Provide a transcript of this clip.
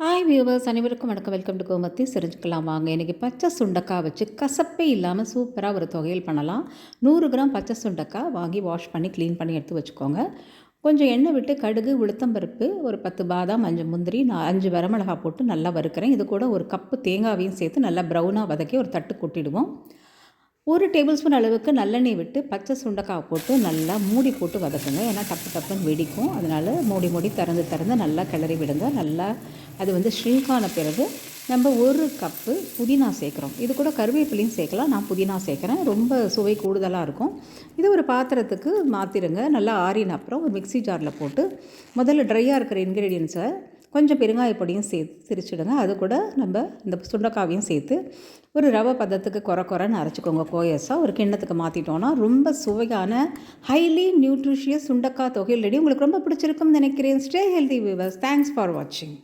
Hi viewers அனைவருக்கும் வணக்கம். Welcome to கோமத்தி தெரிஞ்சுக்கலாம் வாங்க. இன்றைக்கி பச்சை சுண்டக்காய் வச்சு கசப்பே இல்லாமல் சூப்பராக ஒரு தொகையில் பண்ணலாம். நூறு கிராம் பச்சை சுண்டக்காய் வாங்கி வாஷ் பண்ணி க்ளீன் பண்ணி எடுத்து வச்சுக்கோங்க. கொஞ்சம் எண்ணெய் விட்டு கடுகு உளுத்தம்பருப்பு ஒரு பத்து பாதாம் அஞ்சு முந்திரி நான் அஞ்சு வரமிளகா போட்டு நல்லா வறுக்கிறேன். இது கூட ஒரு கப்பு தேங்காவையும் சேர்த்து நல்லா ப்ரௌனாக வதக்கி ஒரு தட்டு கொட்டிடுவோம். ஒரு டேபிள் ஸ்பூன் அளவுக்கு நல்லெண்ணெய் விட்டு பச்சை சுண்டக்காய் போட்டு நல்லா மூடி போட்டு வதக்குங்க. ஏன்னா டப்பு டப்புன்னு வெடிக்கும். அதனால் மூடி மூடி திறந்து திறந்து நல்லா கிளறி விடுங்க. நல்லா அது வந்து ஷ்ரிங்கான பிறகு நம்ம ஒரு கப்பு புதினா சேர்க்குறோம். இது கூட கருவேப்பிலையும் சேர்க்கலாம். நான் புதினா சேர்க்குறேன். ரொம்ப சுவை கூடுதலாக இருக்கும். இது ஒரு பாத்திரத்துக்கு மாற்றிடுங்க நல்லா ஆறின அப்புறம் ஒரு மிக்சி ஜாரில் போட்டு முதல்ல ட்ரையாக இருக்கிற இன்க்ரீடியன்ஸை கொஞ்சம் பெருங்காய பொடியும் சேர்த்து திரிச்சிடுங்க அது கூட நம்ம இந்த சுண்டக்காவையும் சேர்த்து ஒரு ரவை பதத்துக்கு குறை குறைன்னு அரைச்சிக்கோங்க கோயஸாக ஒரு கிண்ணத்துக்கு மாற்றிட்டோன்னா ரொம்ப சுவையான ஹைலி நியூட்ரிஷியஸ் சுண்டக்காய் தொகையில் ரெடி உங்களுக்கு ரொம்ப பிடிச்சிருக்கும்னு நினைக்கிறேன். Stay healthy viewers thanks for வாட்சிங்